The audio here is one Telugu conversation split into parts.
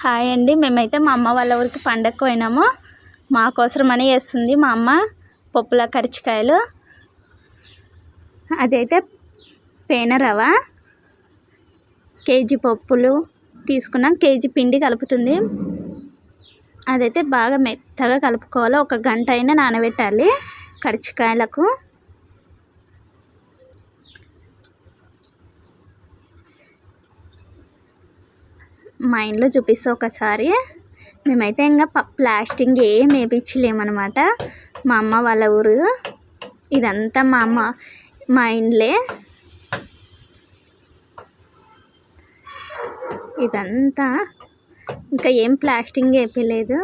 హాయ్ అండి. మేమైతే మా అమ్మ వాళ్ళ ఊరికి పండగకు పోయినాము. మా కోసమని వేస్తుంది మా అమ్మ పప్పుల కరిచికాయలు. అదైతే పేన రవ కేజీ పప్పులు తీసుకున్నాం. కేజీ పిండి కలుపుతుంది. అదైతే బాగా మెత్తగా కలుపుకోవాలి. ఒక గంట అయినా నానబెట్టాలి కరిచికాయలకు. మా ఇంట్లో చూపిస్తా ఒకసారి. మేమైతే ఇంకా ప్లాస్టింగ్ ఏం వేయించలేమన్నమాట మా అమ్మ వాళ్ళ ఊరు. ఇదంతా మా అమ్మ మా ఇండ్లే ఇదంతా. ఇంకా ఏం ప్లాస్టింగ్ వేయలేదు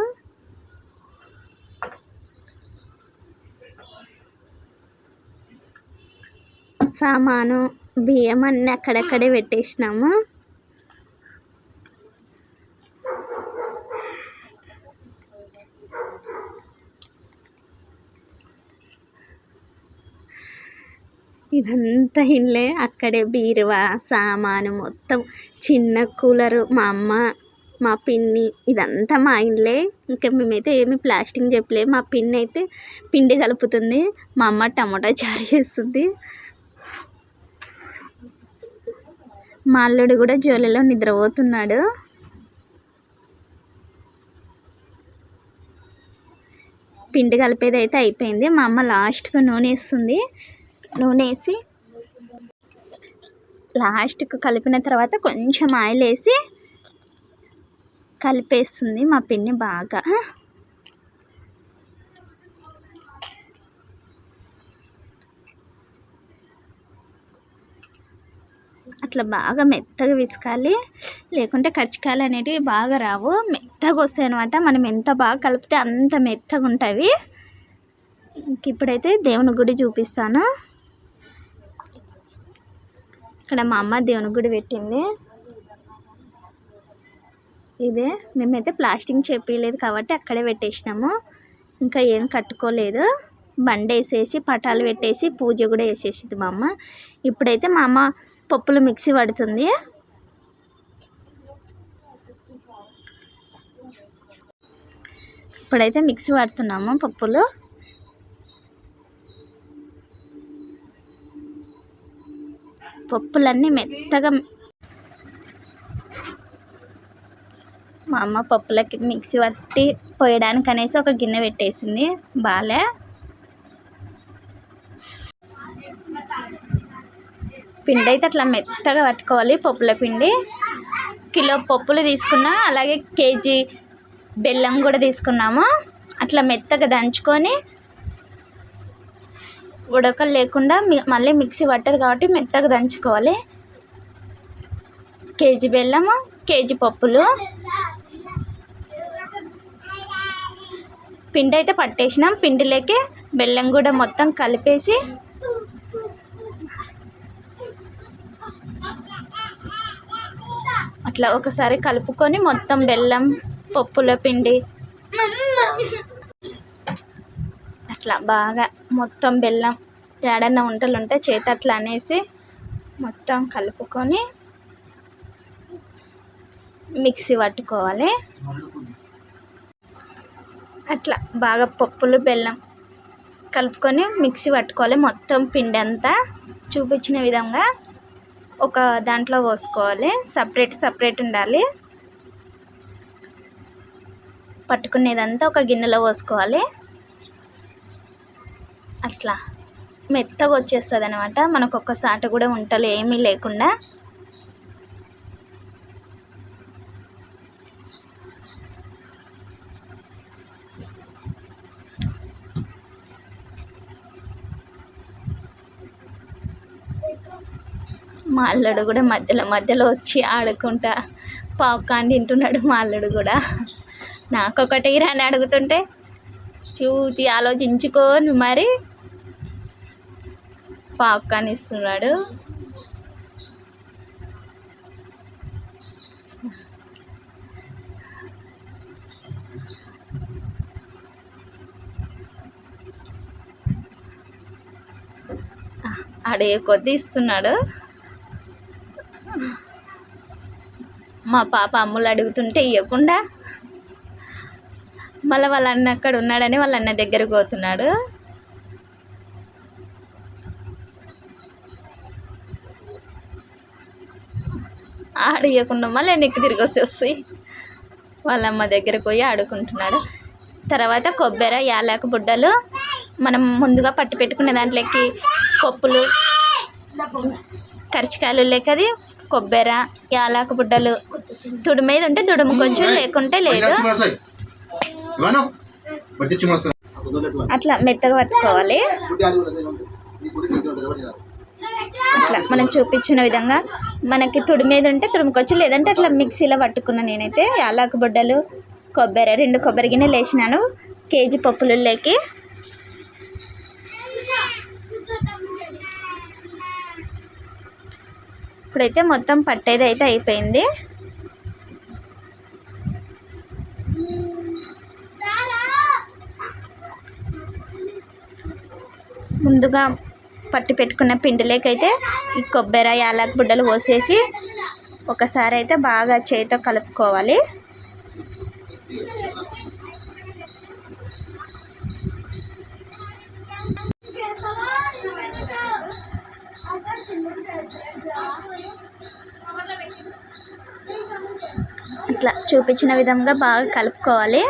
సామాను బియ్యం అన్నీ అక్కడక్కడే పెట్టేసినాము. ఇదంతా ఇల్లే అక్కడే బీరువా సామాను మొత్తం. చిన్న కూలరు మా అమ్మ మా పిన్ని ఇదంతా మా ఇల్లే ఇంకా మేమైతే ఏమి ప్లాస్టింగ్ చెప్పలే. మా పిన్ని అయితే పిండి కలుపుతుంది. మా అమ్మ టమాటా చారు చేస్తుంది. మా అల్లుడు కూడా జోలిలో నిద్రపోతున్నాడు. పిండి కలిపేది అయితే అయిపోయింది. మా అమ్మ లాస్ట్గా నూనె వేస్తుంది. నూనె వేసి లాస్ట్కు కలిపిన తర్వాత కొంచెం ఆయిల్ వేసి కలిపేస్తుంది మా పిన్ని బాగా. అట్లా బాగా మెత్తగా విసుకాలి. లేకుంటే కచ్చికాయలు అనేటివి బాగా రావు. మెత్తగా వస్తాయి అనమాట మనం ఎంత బాగా కలిపితే అంత మెత్తగా ఉంటాయి ఇప్పుడైతే దేవుని గుడి చూపిస్తాను. ఇక్కడ మా అమ్మ దేవుని గుడి పెట్టింది. ఇదే మేమైతే ప్లాస్టింగ్ చెప్పలేదు కాబట్టి అక్కడే పెట్టేసినాము. ఇంకా ఏం కట్టుకోలేదు. బండి వేసేసి పటాలు పెట్టేసి పూజ కూడా వేసేసింది మా అమ్మ. ఇప్పుడైతే మా అమ్మ పప్పులు మిక్సీ పడుతుంది. ఇప్పుడైతే మిక్సీ పడుతున్నాము పప్పులు. పప్పులన్నీ మెత్తగా మా అమ్మ పప్పులకి మిక్సీ పట్టి పోయడానికి అనేసి ఒక గిన్నె పెట్టేసింది. బాలే. పిండి అయితే అట్లా మెత్తగా పట్టుకోవాలి పప్పుల పిండి. కిలో పప్పులు తీసుకున్నా అలాగే కేజీ బెల్లం కూడా తీసుకున్నాము. అట్లా మెత్తగా దంచుకొని ఉడకలు లేకుండా మళ్ళీ మిక్సీ పట్టదు కాబట్టి మెత్తగా దంచుకోవాలి. కేజీ బెల్లము కేజీ పప్పులు. పిండి అయితే పట్టేసినాం. పిండిలోకి బెల్లం కూడా మొత్తం కలిపేసి అట్లా ఒకసారి కలుపుకొని మొత్తం బెల్లం పప్పుల పిండి. అట్లా బాగా మొత్తం బెల్లం ఏడన్నా వంటలు ఉంటే చేతి అట్లా అనేసి మొత్తం కలుపుకొని మిక్సీ పట్టుకోవాలి. అట్లా బాగా పప్పులు బెల్లం కలుపుకొని మిక్సీ పట్టుకోవాలి. మొత్తం పిండి అంతా చూపించిన విధంగా ఒక దాంట్లో పోసుకోవాలి. సపరేట్ సపరేట్ ఉండాలి. పట్టుకునేదంతా ఒక గిన్నెలో పోసుకోవాలి. అట్లా మెత్తగా వచ్చేస్తుంది అనమాట మనకు ఒక్కసాట కూడా వంటలు ఏమీ లేకుండా. మా అల్లుడు కూడా మధ్యలో మధ్యలో వచ్చి ఆడుకుంటా. పాప్కాన్ తింటున్నాడు మా అల్లుడు కూడా. నాకొకటి రాని అడుగుతుంటే చూచి ఆలోచించుకొని మరి. పాప్కార్న్ ఇస్తున్నాడు అడిగే కొద్ది ఇస్తున్నాడు? మా పాప అమ్ములు అడుగుతుంటే ఇవ్వకుండా మళ్ళీ వాళ్ళ అన్న అక్కడ ఉన్నాడని వాళ్ళ అన్న దగ్గరకు పోతున్నాడు. ఆడియకుండా మళ్ళీ వెనక్కి తిరిగి వచ్చి వస్తాయి వాళ్ళ అమ్మ దగ్గరకు పోయి ఆడుకుంటున్నాడు. తర్వాత కొబ్బరి యాలక బుడ్డలు మనం ముందుగా పట్టి పెట్టుకున్న దాంట్లోకి పప్పులు కరిచికాయలు లేకది కొబ్బరి యాలక బుడ్డలు తుడుమేది ఉంటే తుడుముకోవచ్చు లేకుంటే లేదు. అట్లా మెత్తగా పట్టుకోవాలి. అట్లా మనం చూపించిన విధంగా మనకి తుడి మీద ఉంటే తుడుముకొచ్చు లేదంటే అట్లా మిక్సీలో పట్టుకున్నా నేనైతే యాలక బొడ్డలు కొబ్బరి రెండు కొబ్బరి గిన్నెలు వేసినాను. కేజీ పప్పులలోకి ఇప్పుడైతే మొత్తం పట్టేది అయితే అయిపోయింది. ముందుగా పట్టి పెట్టుకున్న పిండిలోకైతే ఈ కొబ్బరి యాలక్ బుడ్డలు పోసేసి ఒకసారి అయితే బాగా చేతితో కలుపుకోవాలి. ఇట్లా చూపించిన విధంగా బాగా కలుపుకోవాలి.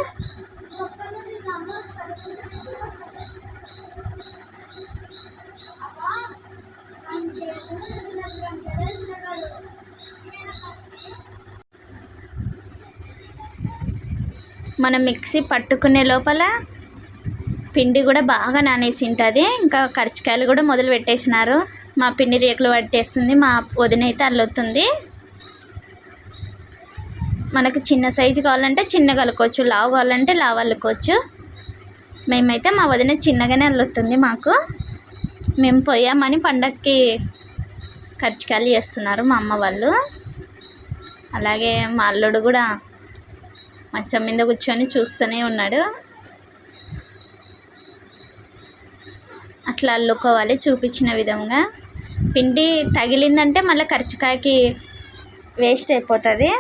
మనం మిక్సీ పట్టుకునే లోపల పిండి కూడా బాగా నానేసి ఉంటుంది ఇంకా కరిచికాయలు కూడా మొదలు పెట్టేసినారు. మా పిండి రేకులు పట్టేస్తుంది. మా వదిన అయితే అల్లుతుంది. మనకు చిన్న సైజు కావాలంటే చిన్నగా అల్లుకోవచ్చు లావు కావాలంటే లావు అల్లుకోవచ్చు. మేమైతే మా వదిన చిన్నగానే అల్లుస్తుంది మాకు. మేము పోయామని పండక్కి కరిచికాయలు చేస్తున్నారు మా అమ్మ వాళ్ళు. అలాగే మా అల్లుడు కూడా మంచం మీద కూర్చొని చూస్తూనే ఉన్నాడు. అట్లా అల్లుకోవాలి చూపించిన విధంగా. పిండి తగిలిందంటే మళ్ళీ కరిచికాయకి వేస్ట్ అయిపోతుంది.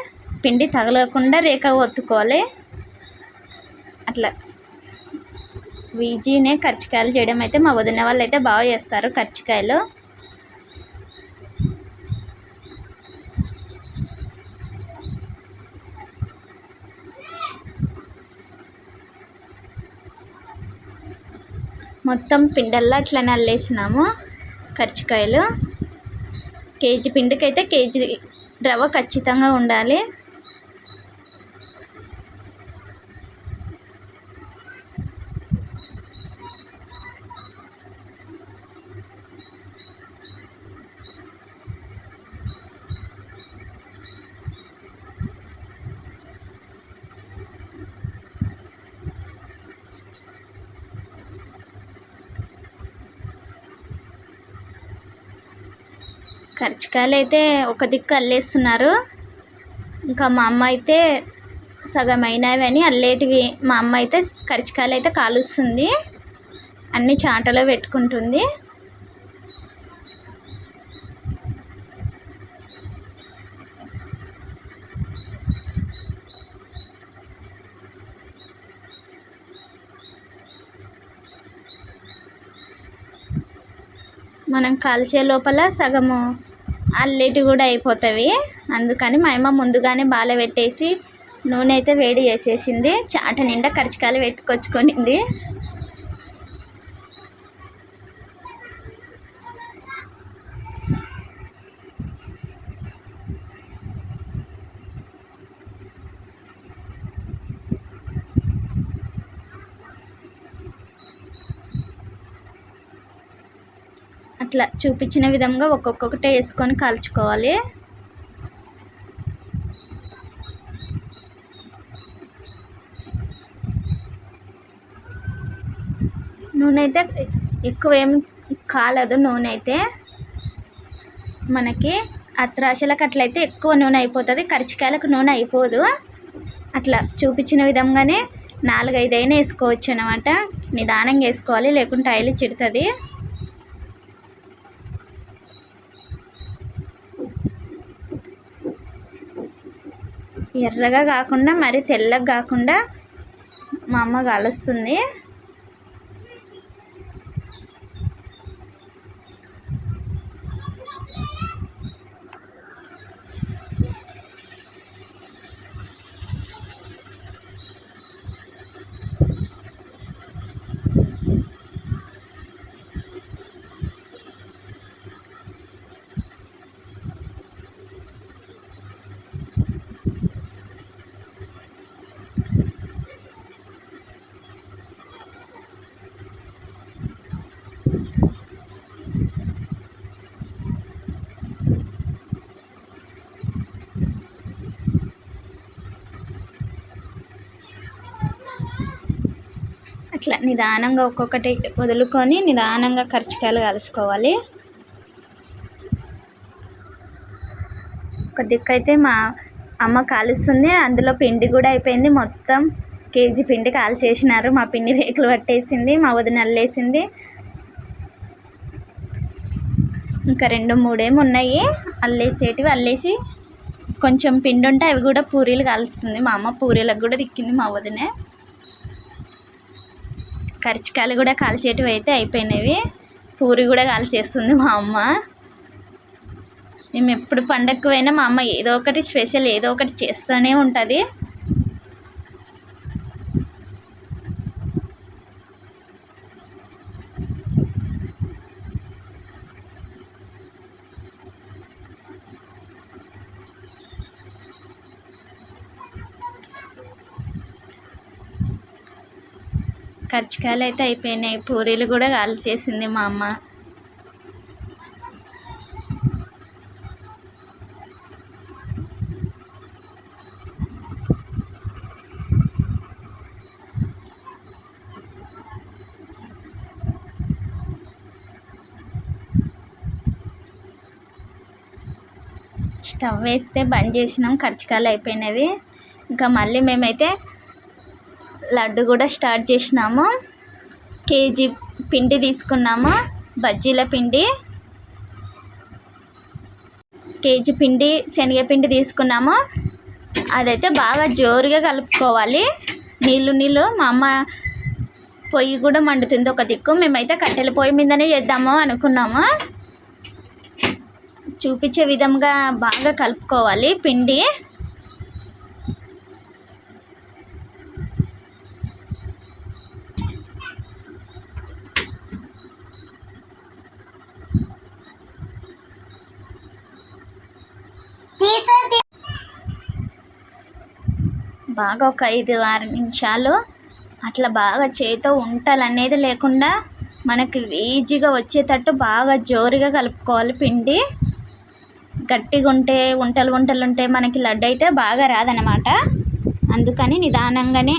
పిండి తగలకుండా రేఖ ఒత్తుకోవాలి. అట్లా. వీజీనే కరిచికాయలు చేయడం అయితే మా వదిన వాళ్ళు అయితే బాగా చేస్తారు కరిచికాయలు. మొత్తం పిండల్లో అట్లా అల్లేసినాము కరిచికాయలు. కేజీ పిండికి అయితే కేజీ రవ్వ ఖచ్చితంగా ఉండాలి. కరిచికాయలు అయితే ఒక దిక్కు అల్లేస్తున్నారు. ఇంకా మా అమ్మ అయితే సగం అయినవి అని అల్లేటివి. మా అమ్మ అయితే కరిచికాయలు అయితే కాలుస్తుంది. అన్ని చాటలో పెట్టుకుంటుంది. మనం కాల్చే లోపల సగము లేటు కూడా అయిపోతాయి అందుకని మా అమ్మ ముందుగానే బాల పెట్టేసి నూనె అయితే వేడి చేసేసింది. చాట నిండా కరచకాయలు పెట్టుకొచ్చుకొనింది. అట్లా చూపించిన విధంగా ఒక్కొక్కటే వేసుకొని కాల్చుకోవాలి. నూనె అయితే ఎక్కువ ఏం కాలదు నూనె అయితే. మనకి అత్రాశలకు అట్లయితే ఎక్కువ నూనె అయిపోతుంది కరిచికాయలకు నూనె అయిపోదు. అట్లా చూపించిన విధంగానే నాలుగైదైనా వేసుకోవచ్చు అనమాట నిదానంగా వేసుకోవాలి లేకుంటే ఆయిల్ చిడుతుంది. ఎర్రగా కాకుండా మరి తెల్లగా కాకుండా మా అమ్మ కలుస్తుంది అట్లా నిదానంగా ఒక్కొక్కటి వదులుకొని నిదానంగా కర్చికాయలు కలుసుకోవాలి ఒక దిక్కైతే మా అమ్మ కాలుస్తుంది. అందులో పిండి కూడా అయిపోయింది. మొత్తం కేజీ పిండి కాల్చేసినారు. మా పిండి రేకులు పట్టేసింది. మా వదిన అల్లేసింది. ఇంకా రెండు మూడేమి ఉన్నాయి. అల్లేసేటివి అల్లేసి కొంచెం పిండి ఉంటే అవి కూడా పూరీలు కాలుస్తుంది. మా అమ్మ పూరీలకు కూడా దిక్కింది మా వదినే. కరిచికాయలు కూడా కాల్చేటివి అయితే అయిపోయినవి. పూరి కూడా కాల్చేస్తుంది మా అమ్మ. మేము ఎప్పుడు పండగకు పోయినా మా అమ్మ ఏదో ఒకటి స్పెషల్ ఏదో ఒకటి చేస్తూనే ఉంటుంది. కర్చికాయలు అయితే అయిపోయినాయి. పూరీలు కూడా కాల్చేసింది మా అమ్మ. స్టవ్ వేస్తే బంద్ చేసినాం. కర్చికాయలు అయిపోయినవి ఇంకా మళ్ళీ మేమైతే లడ్డు కూడా స్టార్ట్ చేసినాము. కేజీ పిండి తీసుకున్నాము. బజ్జీల పిండి. కేజీ పిండి శనగపిండి తీసుకున్నాము. అదైతే బాగా జోరుగా కలుపుకోవాలి. నీళ్ళు నీళ్ళు. మా అమ్మ పొయ్యి కూడా మండుతుంది ఒక దిక్కు. మేమైతే కట్టెల పొయ్యి మీదనే చేద్దాము అనుకున్నాము. చూపించే విధంగా బాగా కలుపుకోవాలి పిండి. బాగా ఒక ఐదు ఆరు నిమిషాలు అట్లా బాగా చేతితో ఉంటలు అనేది లేకుండా మనకి ఈజీగా వచ్చేటట్టు బాగా జోరుగా కలుపుకోవాలి పిండి. గట్టిగా ఉంటే ఉంటలు ఉంటలు ఉంటే మనకి లడ్డు అయితే బాగా రాదనమాట అందుకని నిదానంగానే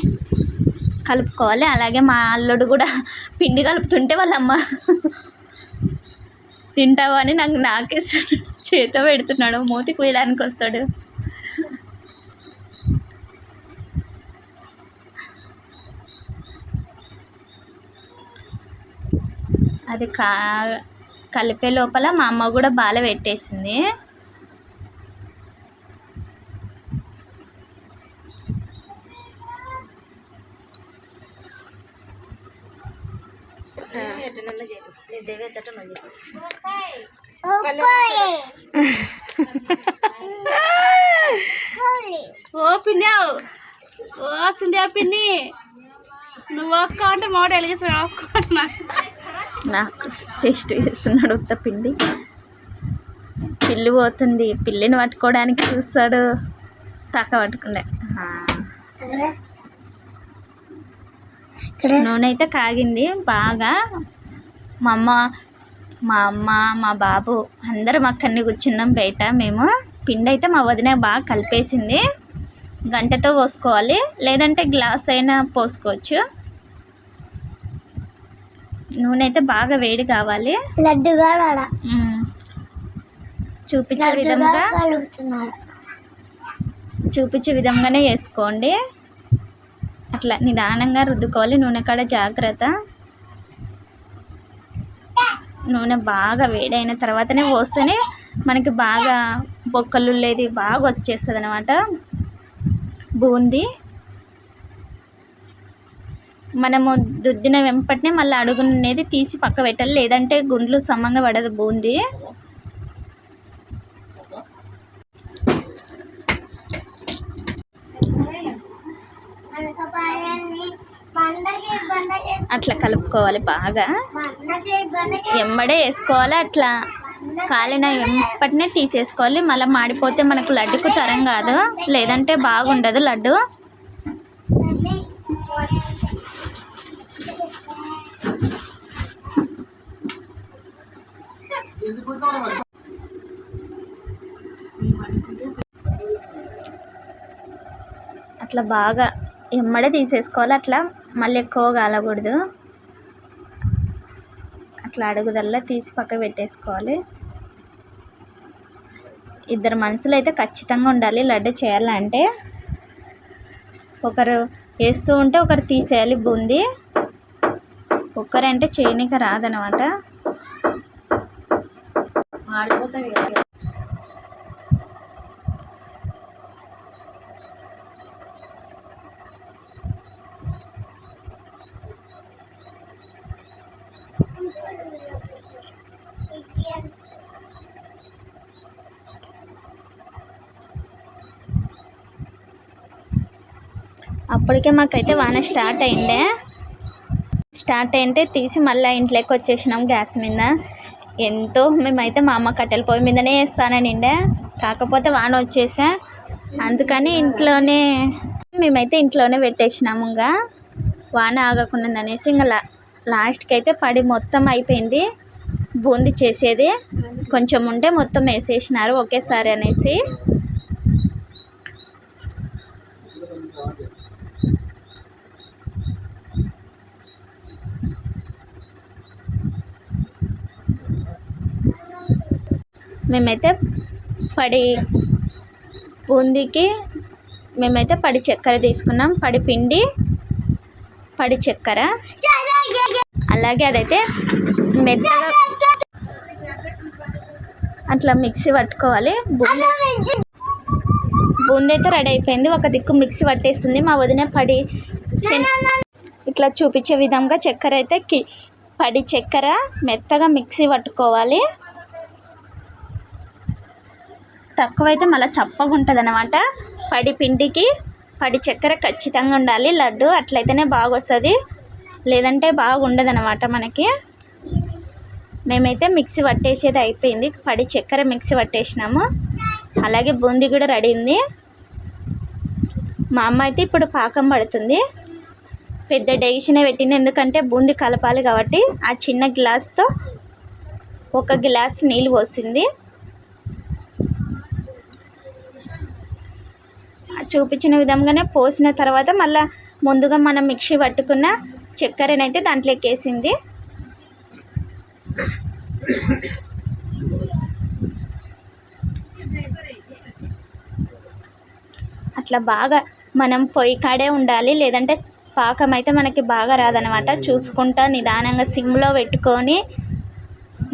కలుపుకోవాలి. అలాగే మా అల్లుడు కూడా పిండి కలుపుతుంటే వాళ్ళమ్మ తింటావని అని నాకు నాకేస్తాడు చేత పెడుతున్నాడు మూతి కూయడానికి వస్తాడు. అది కా కలిపే లోపల మా అమ్మ కూడా బాల పెట్టేసింది. ఓ పిన్నావు ఓ సింధ్యా పిన్ని. నువ్వు ఒక్క అంటే మోడ వెలిగిస్తాడు ఒక్క నాకు టేస్ట్ చేస్తున్నాడు ఉత్త పిండి. పిల్లి పోతుంది. పిల్లిని పట్టుకోవడానికి చూస్తాడు. తక్క పట్టుకునే ఆ. నూనె అయితే కాగింది. బాగా మా అమ్మ మా అమ్మ మా బాబు అందరం అక్కడిని కూర్చున్నాం బయట. మేము పిండి అయితే మా వదిన బాగా కలిపేసింది. గంటతో పోసుకోవాలి. లేదంటే గ్లాస్ అయినా పోసుకోవచ్చు. నూనె అయితే బాగా వేడి కావాలి. లడ్డుగా. చూపించే విధంగా చూపించే విధంగానే వేసుకోండి. అట్లా నిదానంగా రుద్దుకోవాలి. నూనె కాడ జాగ్రత్త. నూనె బాగా వేడైన తర్వాతనే పోస్తేనే మనకి బాగా బొక్కలు లేదు బాగా వచ్చేస్తుంది అనమాట బూందీ. మనము దుద్దిన వెంపటనే మళ్ళీ అడుగునేది తీసి పక్క పెట్టాలి లేదంటే గుండ్లు సమంగా పడదు బూందీ. అట్లా కలుపుకోవాలి బాగా. ఎమ్మడే వేసుకోవాలి అట్లా. కాలిన ఎప్పటినే తీసేసుకోవాలి. మళ్ళీ మాడిపోతే మనకు లడ్డుకు తరం కాదు. లేదంటే బాగుండదు లడ్డు. అట్లా బాగా ఎమ్మడే తీసేసుకోవాలి అట్లా. మళ్ళీ ఎక్కువ కాలకూడదు. అట్లా అడుగుదల్లా తీసి పక్క పెట్టేసుకోవాలి. ఇద్దరు మనుషులు అయితే ఖచ్చితంగా ఉండాలి లడ్డు చేయాలంటే. ఒకరు వేస్తూ ఉంటే ఒకరు తీసేయాలి బూందీ. ఒక్కరంటే చేయనీకి రాదనమాట. మాడిపోతాయి అప్పటికే మాకైతే వాన స్టార్ట్ అయిండే స్టార్ట్ అయింటే తీసి మళ్ళీ ఇంట్లోకి వచ్చేసినాం గ్యాస్ మీద. ఎంతో మేమైతే మా అమ్మ కట్టెల పొయ్యి మీదనే వేస్తాననిండే. కాకపోతే వాన వచ్చేసా. అందుకని ఇంట్లోనే మేమైతే ఇంట్లోనే పెట్టేసినాము ఇంకా. వాన ఆగకుండా అనేసి ఇంకా లా లాస్ట్కి అయితే పడి మొత్తం అయిపోయింది. బూంది చేసేది. కొంచెం ఉంటే మొత్తం వేసేసినారు ఒకేసారి అనేసి. మేమైతే పడి బూందీకి మేమైతే పడి చక్కెర తీసుకున్నాం. పడి పిండి పడి చక్కెర. అలాగే అదైతే మెత్తగా అట్లా మిక్సీ పట్టుకోవాలి. బూందీ బూందీ అయితే రెడీ అయిపోయింది. ఒక దిక్కు మిక్సీ పట్టేస్తుంది. మా వదిన పడి ఇట్లా చూపించే విధంగా చక్కెర అయితే కి పడి చక్కెర మెత్తగా మిక్సీ పట్టుకోవాలి. తక్కువైతే మళ్ళీ చప్పగా ఉంటుంది అనమాట పడి పిండికి పడి చక్కెర ఖచ్చితంగా ఉండాలి. లడ్డు అట్లయితేనే బాగా వస్తుంది లేదంటే బాగుండదు అనమాట మనకి. మేమైతే మిక్సీ పట్టేసేది అయిపోయింది. పడి చక్కెర మిక్సీ పట్టేసినాము. అలాగే బూందీ కూడా రెడీ ఉంది. మా అమ్మ అయితే ఇప్పుడు పాకం పడుతుంది. పెద్ద డెసిషనే పెట్టింది. ఎందుకంటే బూందీ కలపాలి కాబట్టి ఆ చిన్న గ్లాస్తో ఒక గ్లాస్ నీళ్ళు పోసింది. చూపించిన విధంగానే పోసిన తర్వాత మళ్ళీ ముందుగా మనం మిక్సీ పట్టుకున్న చక్కెరనైతే దాంట్లో ఎక్కేసింది. అట్లా బాగా మనం పొయ్యి కాడే ఉండాలి లేదంటే పాకం అయితే మనకి బాగా రాదనమాట చూసుకుంటా నిదానంగా సిమ్లో పెట్టుకొని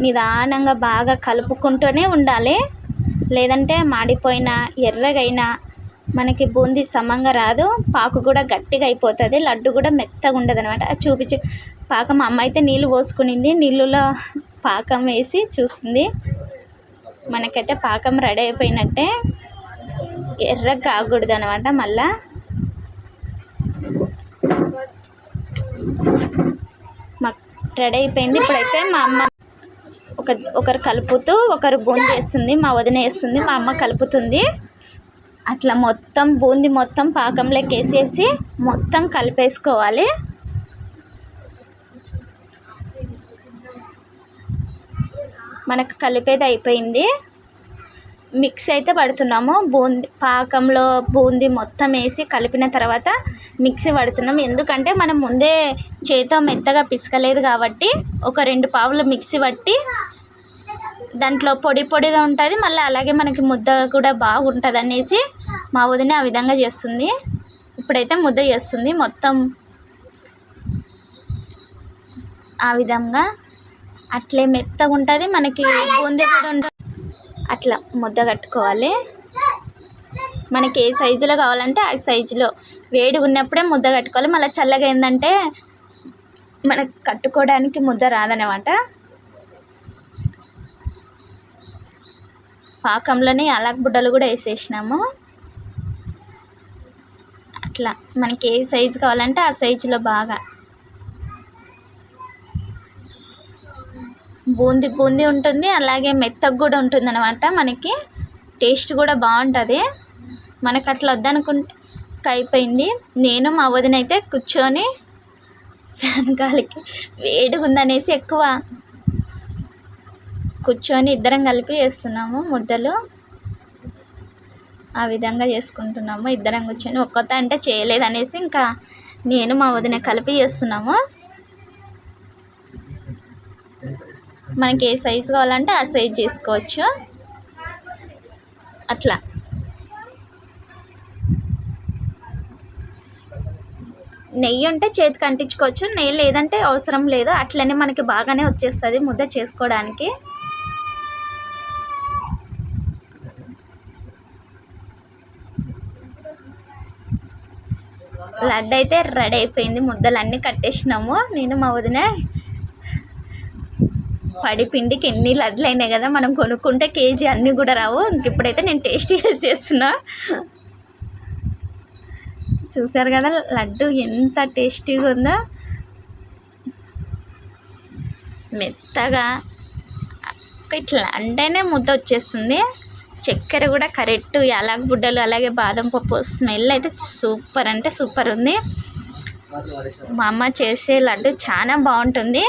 నిదానంగా బాగా కలుపుకుంటూనే ఉండాలి. లేదంటే మాడిపోయిన ఎర్రగైనా మనకి బూందీ సమంగా రాదు పాకు కూడా గట్టిగా అయిపోతుంది లడ్డు కూడా మెత్తగా ఉండదు అనమాట చూపించి. పాకం మా అమ్మ అయితే నీళ్ళు పోసుకునింది నీళ్ళలో పాకం వేసి చూస్తుంది మనకైతే పాకం రెడీ అయిపోయినట్టే ఎర్రగా కాకూడదు అనమాట మళ్ళా. మాకు రెడీ అయిపోయింది. ఇప్పుడైతే మా అమ్మ ఒక ఒకరు కలుపుతూ ఒకరు బూందీ వేస్తుంది మా వదిన వేస్తుంది మా అమ్మ కలుపుతుంది. అట్లా మొత్తం బూందీ మొత్తం పాకంలోకి వేసేసి మొత్తం కలిపేసుకోవాలి. మనకు కలిపేది అయిపోయింది. మిక్స్ అయితే పడుతున్నాము. బూందీ పాకంలో బూందీ మొత్తం వేసి కలిపిన తర్వాత మిక్సీ పడుతున్నాం. ఎందుకంటే మనం ముందే చేతితో మెత్తగా పిసకలేదు కాబట్టి ఒక రెండు పావులు మిక్సీ పట్టి దాంట్లో పొడి పొడిగా ఉంటుంది. మళ్ళీ అలాగే మనకి ముద్ద కూడా బాగుంటుంది అనేసి మా వదిన ఆ విధంగా చేస్తుంది. ఇప్పుడైతే ముద్ద చేస్తుంది. మొత్తం ఆ విధంగా అట్లే మెత్తగా ఉంటుంది. మనకి బూందీ కూడా ఉంటుంది. అట్లా ముద్ద కట్టుకోవాలి. మనకి ఏ సైజులో కావాలంటే ఆ సైజులో వేడి ఉన్నప్పుడే ముద్ద కట్టుకోవాలి. మళ్ళీ చల్లగా ఏంటంటే మనకు కట్టుకోవడానికి ముద్ద రాదనమాట పాకంలోనే అలాగ బుడ్డలు కూడా వేసేసినాము. అట్లా మనకి ఏ సైజు కావాలంటే ఆ సైజులో బాగా. బూందీ బూందీ ఉంటుంది అలాగే మెత్తగా కూడా ఉంటుంది అనమాట మనకి. టేస్ట్ కూడా బాగుంటుంది. మనకు అట్లా వద్దనుకుంటే అయిపోయింది. నేను మా వదిన అయితే కూర్చొని ఫ్యాన్ గాలికి వేడిగా ఉందనేసి ఎక్కువ కూర్చొని ఇద్దరం కలిపి చేస్తున్నాము ముద్దలు. ఆ విధంగా చేసుకుంటున్నాము. ఇద్దరం కూర్చొని ఒక్కొత్త అంటే చేయలేదు అనేసి ఇంకా నేను మా వదిన కలిపి చేస్తున్నాము. మనకి ఏ సైజు కావాలంటే ఆ సైజ్ చేసుకోవచ్చు. అట్లా. నెయ్యి ఉంటే చేతికి అంటించుకోవచ్చు నెయ్యి లేదంటే అవసరం లేదు. అట్లనే మనకి బాగానే వచ్చేస్తుంది ముద్ద చేసుకోవడానికి. లడ్డు అయితే రెడీ అయిపోయింది. ముద్దలన్నీ కట్టేసినాము. నేను మా వదిన పడి పిండికి ఎన్ని లడ్లు అయినాయి కదా మనం కొనుక్కుంటే కేజీ అన్నీ కూడా రావు. ఇంకెప్పుడైతే నేను టేస్ట్ చేస్తున్నా. చూసారు కదా లడ్డు ఎంత టేస్టీగా ఉందో. మెత్తగా. ఇట్లా అంటేనే ముద్ద వచ్చేస్తుంది. చక్కెర కూడా కరెక్ట్ యాలక బుడ్డలు అలాగే బాదం పప్పు స్మెల్ అయితే సూపర్ అంటే సూపర్ ఉంది. మా అమ్మ చేసే లడ్డు చాలా బాగుంటుంది.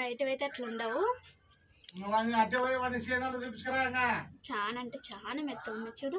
బయటవైతే అట్లా ఉండవు. నువ్వు అట్టే పోయి వాడిని సీనాలు చూపించుకురా ఇంకా. చాలా అంటే చాలా మెత్తగా ఉంది చూడు.